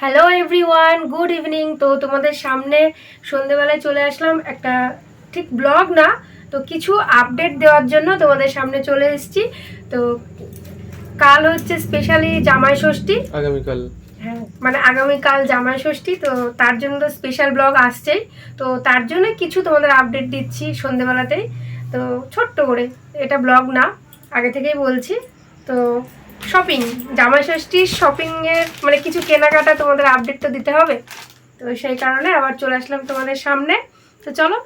Hello everyone good evening তো তোমাদের সামনে সন্ধেবেলায় চলে আসলাম একটা ঠিক ব্লগ না তো কিছু আপডেট দেওয়ার জন্য তোমাদের সামনে চলে এসেছি। তো কাল হচ্ছে স্পেশালি জামাই ষষ্ঠী। আগামীকাল। হ্যাঁ মানে আগামীকাল জামাই ষষ্ঠী তো তার জন্য তো স্পেশাল ব্লগ আসছেই। তো তার জন্য কিছু তোমাদের আপডেট দিচ্ছি সন্ধেবেলাতেই। তো ছোট্ট করে এটা ব্লগ না আগে থেকেই বলছি। তো শপিং জামাই ষষ্ঠীর শপিংয়ের মানে কিছু কেনাকাটা তোমাদের আপডেট তো দিতে হবে। তো সেই কারণে আবার চলে আসলাম তোমাদের সামনে। তো চলো,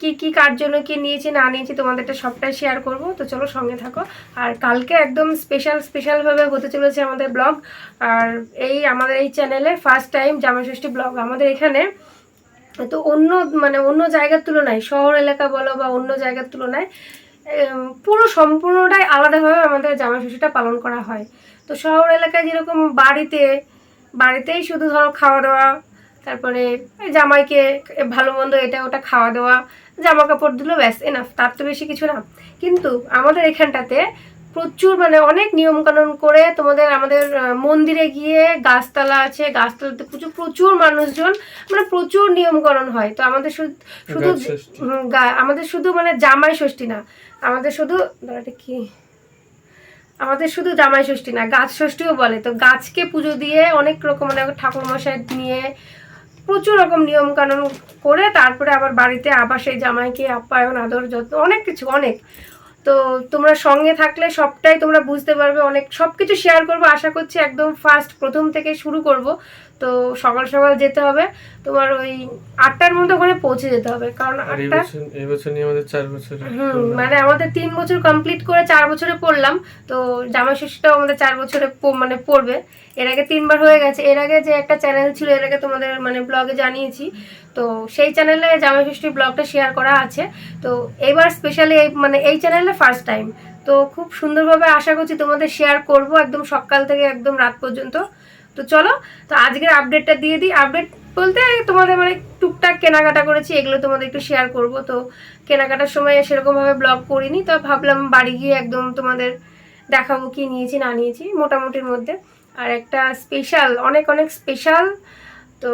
কি কি কার জন্য কি নিয়েছি, না নিয়েছি তোমাদেরটা সবটাই শেয়ার করব। তো চলো সঙ্গে থাকো। আর কালকে একদম স্পেশাল স্পেশালভাবে হতে চলেছে আমাদের ব্লগ আর এই আমাদের এই চ্যানেলে ফার্স্ট টাইম জামাষষ্ঠী ব্লগ আমাদের এখানে। তো অন্য মানে অন্য জায়গার তুলনায়, শহর এলাকা বলো বা অন্য জায়গার তুলনায় পুরো সম্পূর্ণটাই আলাদাভাবে আমাদের জামাষষ্ঠীটা পালন করা হয়। তো শহর এলাকায় যেরকম বাড়িতে বাড়িতেই শুধু ধরো খাওয়া দাওয়া তারপরে জামাইকে ভালো মন্দ এটা ওটা খাওয়া দাওয়া জামা কাপড় দিল ব্যাস এনাফ তার তো বেশি কিছু না। কিন্তু আমাদের এখানটাতে প্রচুর মানে অনেক নিয়ম কানুন করে তোমাদের আমাদের মন্দিরে গিয়ে গাছতলা আছে গাছতলাতে প্রচুর প্রচুর মানুষজন মানে প্রচুর নিয়মকরণ হয়। তো আমাদের শুধু শুধু আমাদের শুধু মানে জামাই ষষ্ঠী না আমাদের শুধু কি? আমাদের শুধু জামাই ষষ্ঠী না, গাছ ষষ্ঠীও বলে। তো গাছকে পুজো দিয়ে অনেক রকম মানে ঠাকুর মশাই নিয়ে প্রচুর রকম নিয়ম কানুন করে, তারপরে আবার বাড়িতে আবার সেই জামাইকে আপ্যায়ন, আদর যত্ন, অনেক কিছু, অনেক। তো তোমরা সঙ্গে থাকলে সবটাই তোমরা বুঝতে পারবে অনেক সব কিছু শেয়ার করব। আশা করছি একদম ফার্স্ট প্রথম থেকে শুরু করব। তো সকাল সকাল যেতে হবে। তোমার ওই আটটার মধ্যে ওখানে পৌঁছে যেতে হবে। কারণ আটটা এই বছর নিয়ে আমাদের চার বছর হুম মানে আমাদের তিন বছর কমপ্লিট করে চার বছরে পড়লাম। তো জামা ষষ্ঠীটাও আমাদের চার বছরে মানে পড়বে। এর আগে তিনবার হয়ে গেছে। এর আগে যে একটা চ্যানেল ছিল, এর আগে তোমাদের মানে ব্লগে জানিয়েছি। তো সেই চ্যানেলে জামা ষষ্ঠীর ব্লগটা শেয়ার করা আছে। তো এবার স্পেশালি এই মানে এই চ্যানেলে ফার্স্ট টাইম তো খুব সুন্দরভাবে আশা করছি তোমাদের শেয়ার করব একদম সকাল থেকে একদম রাত পর্যন্ত। তো চলো, তো আজকের আপডেটটা দিয়ে দিই। আপডেট বলতে তোমাদের মানে টুকটাক কেনাকাটা করেছি, এগুলো তোমাদের একটু শেয়ার করব। তো কেনাকাটার সময় সেরকমভাবে ব্লগ করিনি, তো ভাবলাম বাড়ি গিয়ে একদম তোমাদের দেখাবো কি নিয়েছি, না নিয়েছি, মোটামুটির মধ্যে। আর একটা স্পেশাল অনেক অনেক স্পেশাল তো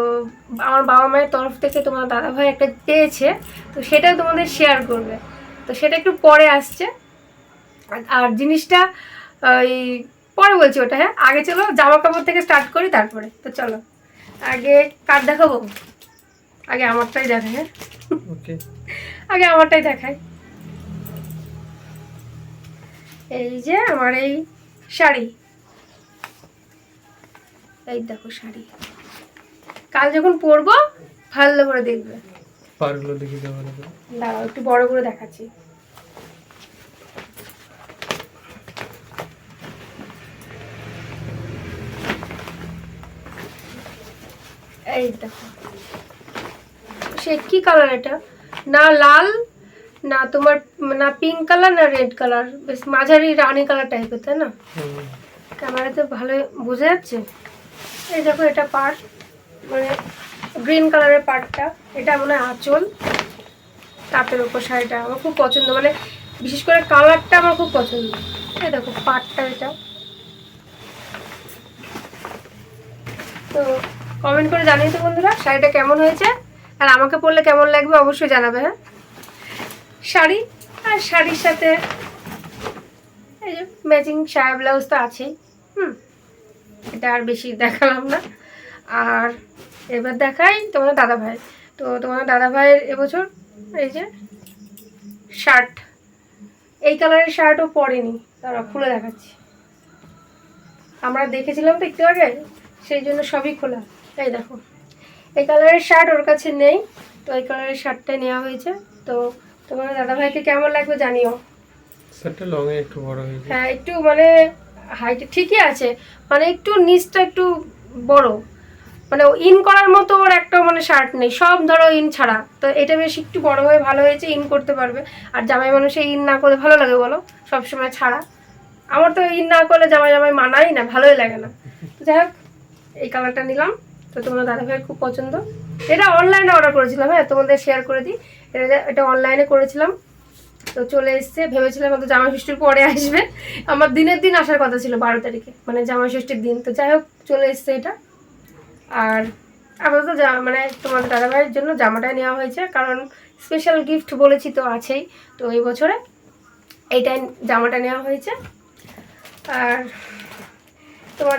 আমার বাবা মায়ের তরফ থেকে তোমার দাদাভাই একটা পেয়েছে তো সেটাও তোমাদের শেয়ার করবে। তো সেটা একটু পরে আসছে। আর- জিনিসটা ওই পরে বলছি ওটা হ্যাঁ? আগে চলো জামা কাপড় থেকে স্টার্ট করি তারপরে। তো চলো আগে কার দেখাবো? আগে আমারটাই দেখা হ্যাঁ? ওকে আগে আমারটাই দেখাই। এই যে আমার এই শাড়ি। এই দেখো শাড়ি। কাল যখন পরবো ভালো করে দেখবে। পারগুলো দেখি দাঁড়াও একটু বড় করে দেখাচ্ছি। এই দেখো। সে কি কালার এটা? না লাল না তোমার না পিঙ্ক কালার না রেড কালার বেশ মাঝারি রানি কালার টাইপের তাই না। ক্যামেরাতে ভালো বোঝা যাচ্ছে? এই দেখো এটা পার্ট মানে গ্রিন কালারের পার্টটা এটা মনে হয় আঁচল। তাঁতের ওপর শাড়িটা আমার খুব পছন্দ। মানে বিশেষ করে কালারটা আমার খুব পছন্দ। এই দেখো পাটটা এটা। তো কমেন্ট করে জানিয়ে তো বন্ধুরা, শাড়িটা কেমন হয়েছে? আর আমাকে পরলে কেমন লাগবে অবশ্যই জানাবে হ্যাঁ? শাড়ি আর শাড়ির সাথে এই যে ম্যাচিং সায়া ব্লাউজ তো আছেই। হুম। এটা আর বেশি দেখালাম না। আর এবার দেখাই তোমাদের দাদা ভাই তো তোমার দাদা ভাইয়ের এবছর এই যে শার্ট এই কালারের শার্টও পরেনি। তারা খুলে দেখাচ্ছি। আমরা দেখেছিলাম তো একটু আগে সেই জন্য সবই খোলা। এই দেখো এই কালারের শার্ট ওর কাছে নেই তো এই কালারের শার্টটাই নেওয়া হয়েছে। তো তোমার দাদা ভাইকে কেমন লাগবে জানিও। শার্টটা লং এ একটু বড় হয়েছে হ্যাঁ একটু মানে হাইট ঠিকই আছে মানে একটু নিচটা একটু বড়। মানে ইন করার মতো ওর একটা মানে শার্ট নেই, সব ধরো ইন ছাড়া। তো এটা বেশ একটু বড় হয়ে ভালো হয়েছে ইন করতে পারবে। আর জামাই মানুষে ইন না করলে ভালো লাগে বলো? সবসময় ছাড়া। আমার তো ইন না করলে জামাই জামাই মানাই না, ভালোই লাগে না। তো যাই হোক, এই কালারটা নিলাম। তো তোমার ভাইয়ের খুব পছন্দ। এটা অনলাইনে অর্ডার করেছিলাম হ্যাঁ তোমাদের শেয়ার করে দিই। এটা এটা অনলাইনে করেছিলাম। তো চলে এসছে। ভেবেছিলাম হয়তো জামাই ষষ্ঠীর পরে আসবে। আমার দিনের দিন আসার কথা ছিল বারো তারিখে মানে জামাই ষষ্ঠীর দিন। তো যাই হোক, চলে এসছে এটা। আর আপাতত যা মানে তোমাদের দাদাভাইয়ের জন্য জামাটা নেওয়া হয়েছে, কারণ স্পেশাল গিফট বলেছি তো আছেই। তো এই বছরে এইটাই জামাটা নেওয়া হয়েছে। আর তোমার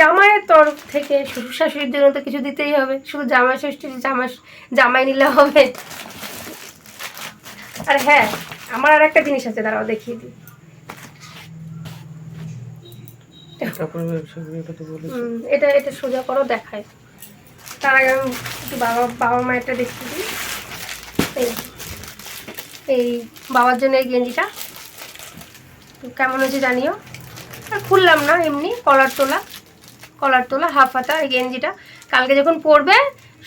জামাইয়ের তরফ থেকে শ্বশুর শাশুড়ির জন্য তো কিছু দিতেই হবে। শুধু জামাই ষষ্ঠী জামা জামাই নিলে হবে। আর হ্যাঁ আমার আর একটা জিনিস আছে দাঁড়াও দেখিয়ে দিই। এটা এটা এটা সোজা করো দেখায় তার আগে আমি একটু বাবা বাবা মায়েরটা দেখিয়ে দিই। এই এই বাবার জন্য এই গেঞ্জিটা। কেমন হয়েছে জানিও? আর খুললাম না এমনি কলার তোলা। কলার তোলা হাফ হাতা এই গেঞ্জিটা। কালকে যখন পরবে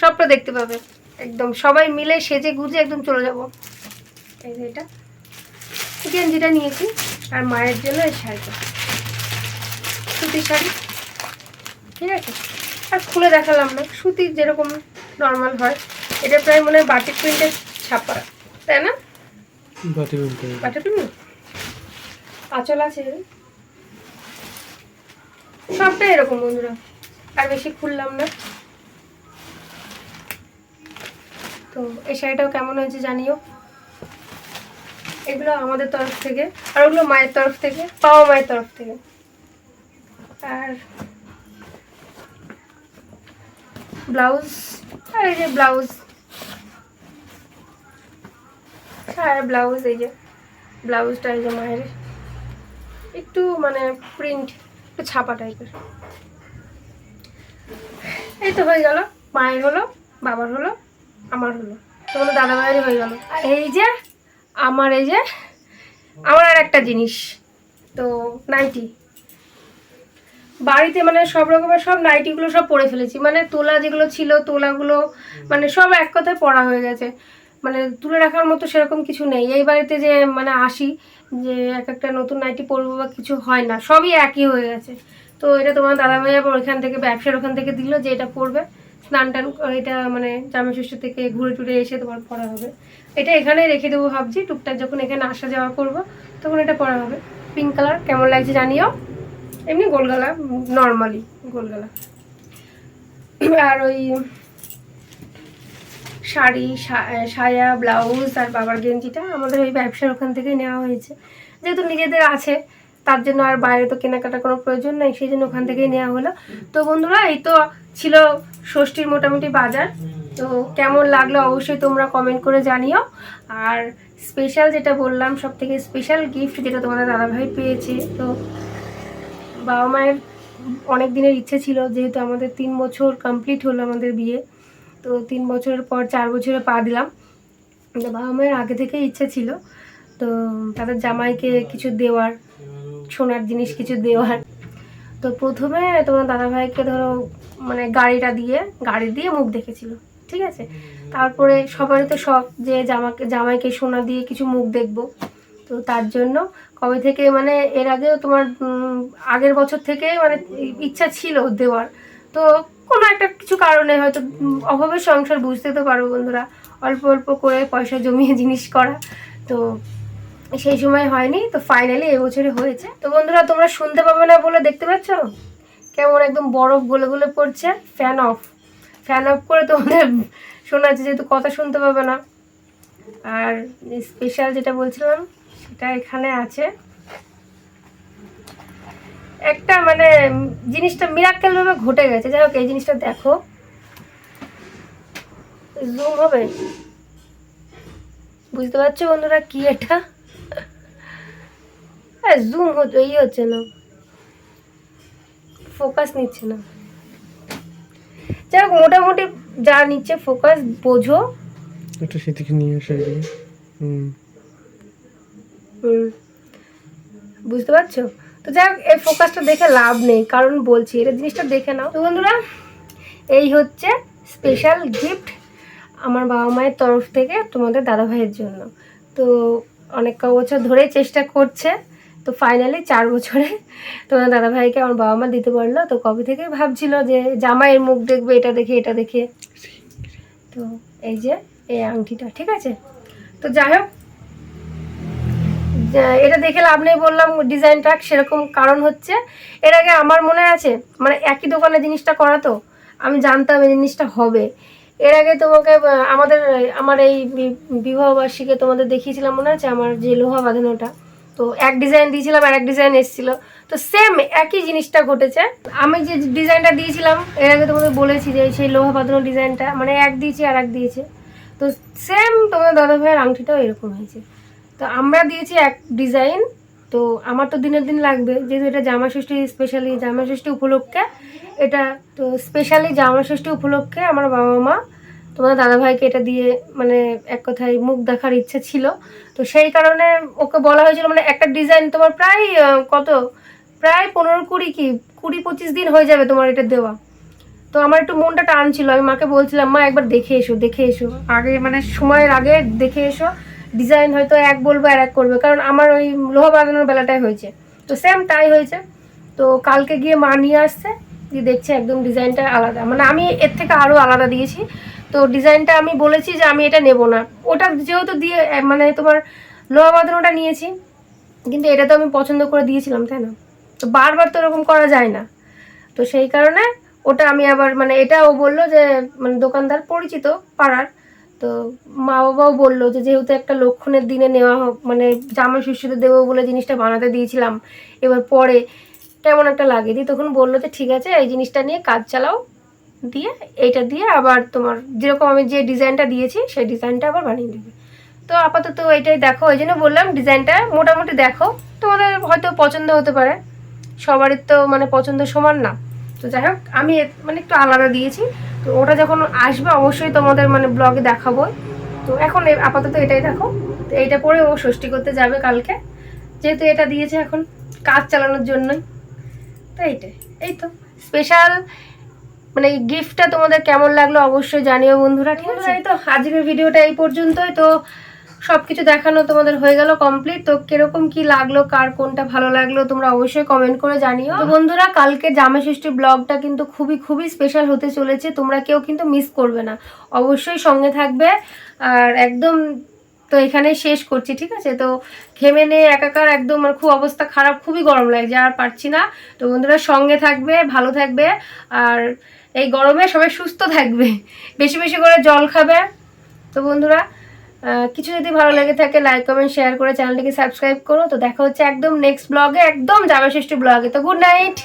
সবটা দেখতে পাবে। একদম সবাই মিলে সেজে গুজে একদম চলে যাব। এই যে এটা। গেঞ্জিটা নিয়েছি আর মায়ের জন্য এই শাড়িটা। সুতির শাড়ি ঠিক আছে? আর খুলে দেখালাম না সুতির যেরকম নর্মাল হয় এটা প্রায় মনে হয় বাটিক প্রিন্টের ছাপা তাই না? বাটি বাটিক প্রিন্ট আঁচল আছে সবটাই এরকম বন্ধুরা আর বেশি খুললাম না। তো এই শাড়িটাও কেমন হয়েছে জানিও। এগুলো আমাদের তরফ থেকে, আর ওগুলো মায়ের তরফ থেকে পাওয়া মায়ের তরফ থেকে। আর ব্লাউজ, আর এই যে ব্লাউজ। আর ব্লাউজ, এই যে ব্লাউজটা এই যে মায়ের। একটু মানে প্রিন্ট একটু ছাপা টাইপের এই তো হয়ে গেল, মায়ের হলো, বাবার হলো, আমার হলো। তোমাদের দাদা ভাইয়েরই হয়ে গেল। এই যে আমার এই যে, আমার আর একটা জিনিস। তো নাইটি। বাড়িতে মানে সব রকমের সব নাইটিগুলো সব পরে ফেলেছি। মানে তোলা যেগুলো ছিল, তোলাগুলো মানে সব এক কথায় পরা হয়ে গেছে। মানে তুলে রাখার মতো সেরকম কিছু নেই। এই বাড়িতে যে মানে আসি, যে এক একটা নতুন নাইটি পরবো বা কিছু হয় না, সবই একই হয়ে গেছে। তো এটা তোমার দাদাভাই আবার ওইখান থেকে ব্যবসার ওখান থেকে দিল যে এটা পরবে। স্নান টান এটা মানে জামা ষষ্ঠী থেকে ঘুরে টুরে এসে তোমার পরা হবে। এটা এখানে রেখে দেবো ভাবছি, টুকটাক যখন এখানে আসা যাওয়া করব, তখন এটা পরা হবে। পিঙ্ক কালার কেমন লাগছে জানিও? এমনি গোলগালা নর্মালি গোলগালা। আর ওই শাড়ি সায়া, ব্লাউজ আর বাবার গেঞ্জিটা আমাদের ওই ব্যবসার ওখান থেকে নেওয়া হয়েছে। যেহেতু নিজেদের আছে তার জন্য আর বাইরে তো কেনাকাটা কোনো প্রয়োজন নেই, সেই জন্য ওখান থেকেই নেওয়া হলো। তো বন্ধুরা, এই তো ছিল ষষ্ঠীর মোটামুটি বাজার। তো কেমন লাগল অবশ্যই তোমরা কমেন্ট করে জানিও। আর স্পেশাল যেটা বললাম সব থেকে স্পেশাল গিফট যেটা তোমাদের দাদাভাই পেয়েছে। তো বাবা মায়ের অনেক দিনের ইচ্ছে ছিল, যেহেতু আমাদের তিন বছর কমপ্লিট হলো আমাদের বিয়ে। তো তিন বছরের পর চার বছরে পা দিলাম। বাবা মায়ের আগে থেকেই ইচ্ছে ছিল। তো তাদের জামাইকে কিছু দেওয়ার। সোনার জিনিস কিছু দেওয়ার। তো প্রথমে তোমার দাদাভাইকে ধরো মানে গাড়িটা দিয়ে, গাড়ি দিয়ে মুখ দেখেছিল, ঠিক আছে? তারপরে সবারই তো শখ যে জামাকে, জামাইকে সোনা দিয়ে কিছু মুখ দেখব। তো তার জন্য কবে থেকে মানে এর আগেও তোমার আগের বছর থেকে মানে ইচ্ছা ছিল দেওয়ার। তো কোনো একটা কিছু কারণে হয়তো অভাবের সংসার বুঝতে তো পারো বন্ধুরা, অল্প অল্প করে পয়সা জমিয়ে জিনিস করা। তো সেই সময় হয়নি, তো ফাইনালি এবছরে হয়েছে। তো বন্ধুরা, তোমরা শুনতে পাবে না বলে দেখতে পাচ্ছ? কেমন একদম বরফ গলে গলে পড়ছে ফ্যান অফ ফ্যান অফ করে তোমাদের শোনা যাচ্ছে যেহেতু কথা শুনতে পাবে না। আর স্পেশাল যেটা বলছিলাম, সেটা এখানে আছে। একটা মানে জিনিসটা মিরাক্কেল ভাবে ঘটে গেছে। যাই হোক, এই জিনিসটা দেখো। জুম হবে। বুঝতে পারছ বন্ধুরা কি এটা? জুম হচ্ছে এই হচ্ছে না। ফোকাস নিচ্ছে না। যাই হোক মোটামুটি যা নিচ্ছে ফোকাস বোঝো। একটু সেদিকে নিয়ে আসে হুম। হুম। বুঝতে পারছ? তো যাই হোক এই ফোকাসটা দেখে লাভ নেই কারণ বলছি এটা জিনিসটা দেখে নাও। তো বন্ধুরা এই হচ্ছে স্পেশাল গিফট আমার বাবা মায়ের তরফ থেকে তোমাদের দাদা ভাইয়ের জন্য। তো অনেক বছর ধরেই চেষ্টা করছে তো ফাইনালি চার বছরে তোমার দাদা ভাইকে আমার বাবা মা দিতে পারল। তো কবে থেকে ভাবছিল যে জামাইয়ের মুখ দেখবে, এটা দেখে এটা দেখে? তো এই যে এই আংটিটা, ঠিক আছে? তো যাই হোক এটা দেখে লাভ নেই বললাম ডিজাইনটা, সেরকম কারণ হচ্ছে, এর আগে আমার মনে আছে মানে একই দোকানে জিনিসটা করা তো, আমি জানতাম এই জিনিসটা হবে। এর আগে তোমাকে আমাদের, আমার এই বিবাহবার্ষিকে তোমাদের দেখিয়েছিলাম মনে আছে, আমার যে লোহা বাঁধানোটা? তো এক ডিজাইন দিয়েছিলাম আর এক ডিজাইন এসেছিল। তো সেম একই জিনিসটা ঘটেছে। আমি যে ডিজাইনটা দিয়েছিলাম, এর আগে তোমাদের বলেছি যে সেই লোহা বাঁধানো ডিজাইনটা মানে এক দিয়েছি আর এক দিয়েছে। তো সেম তোমাদের দাদা ভাইয়ের আংটিটাও এরকম হয়েছে। তো আমরা দিয়েছি এক ডিজাইন তো আমার তো দিনের দিন লাগবে। যেহেতু এটা জামা ষষ্ঠী স্পেশালি জামা ষষ্ঠী উপলক্ষে, এটা তো স্পেশালি জামা ষষ্ঠী উপলক্ষে আমার বাবা মা তোমাদের দাদাভাইকে এটা দিয়ে মানে এক কথায় মুখ দেখার ইচ্ছে ছিল। তো সেই কারণে ওকে বলা হয়েছিল মানে একটা ডিজাইন তোমার প্রায় কত? প্রায় পনেরো কুড়ি কি? কুড়ি পঁচিশ দিন হয়ে যাবে তোমার এটা দেওয়া। তো আমার একটু মনটা টান ছিল, আমি মাকে বলছিলাম, মা, একবার দেখে এসো দেখে এসো। আগে মানে সময়ের আগে দেখে এসো ডিজাইন হয়তো এক বলব আর এক করবে, কারণ আমার ওই লোহা বাঁধানোর বেলাটাই হয়েছে। তো সেম তাই হয়েছে। তো কালকে গিয়ে মা নিয়ে আসছে দিয়ে দেখছে একদম ডিজাইনটা আলাদা। মানে আমি এর থেকে আরও আলাদা দিয়েছি। তো ডিজাইনটা আমি বলেছি যে আমি এটা নেব না। ওটা যেহেতু দিয়ে মানে তোমার লোহা বাঁধানোটা নিয়েছি, কিন্তু এটা তো আমি পছন্দ করে দিয়েছিলাম, তাই না? তো বারবার তো এরকম করা যায় না। তো সেই কারণে ওটা আমি আবার মানে এটা ও বলল যে মানে দোকানদার পরিচিত পাড়ার, তো মা বাবাও বলল যে যেহেতু একটা লক্ষণের দিনে নেওয়া হোক মানে জামা ষষ্ঠীতে দেবো বলে জিনিসটা বানাতে দিয়েছিলাম, এবার পরে কেমন একটা লাগে। দিয়ে তখন বলল যে ঠিক আছে, এই জিনিসটা নিয়ে কাজ চালাও দিয়ে এইটা দিয়ে আবার তোমার যেরকম আমি যে ডিজাইনটা দিয়েছি, সেই ডিজাইনটা আবার বানিয়ে দেবে। তো আপাতত এটাই দেখো ওই জন্য বললাম ডিজাইনটা মোটামুটি দেখো। তোমাদের হয়তো পছন্দ হতে পারে, সবারই তো মানে পছন্দ সমান না। তো যাই হোক, আমি মানে একটু আলাদা দিয়েছি। তো ওটা যখন আসবে, অবশ্যই তোমাদের মানে ব্লগে দেখাবো। তো এখন আপাতত এটাই দেখো। তো এইটা পরে ও ষষ্ঠী করতে যাবে কালকে। যেহেতু এটা দিয়েছে এখন কাজ চালানোর জন্যই। তো এইটাই। এই তো স্পেশাল মানে এই গিফটটা তোমাদের কেমন লাগল অবশ্যই জানিও বন্ধুরা ঠিক আছে? তো আজকের ভিডিওটা এই পর্যন্তই তো সব কিছু দেখানো তোমাদের হয়ে গেল কমপ্লিট তো কীরকম কি লাগল কার কোনটা ভালো লাগল তোমরা অবশ্যই কমেন্ট করে জানিও। তো বন্ধুরা কালকে জামা ষষ্ঠী ব্লগটা কিন্তু খুবই খুবই স্পেশাল হতে চলেছে তোমরা কেউ কিন্তু মিস করবে না। অবশ্যই সঙ্গে থাকবে আর একদম তো এখানে শেষ করছি ঠিক আছে? তো ঘেমে নিয়ে একাকার একদম আমার খুব অবস্থা খারাপ খুবই গরম লাগে লাগছে আর পারছি না। তো বন্ধুরা সঙ্গে থাকবে ভালো থাকবে আর এই গরমে সবাই সুস্থ থাকবে। বেশি বেশি করে জল খাবে। তো বন্ধুরা কিছু যদি ভালো লেগে থাকে লাইক কমেন্ট শেয়ার করে চ্যানেলটিকে সাবস্ক্রাইব করো। তো দেখা হচ্ছে একদম নেক্সট ব্লগে একদম যাবে ব্লগে তো গুড নাইট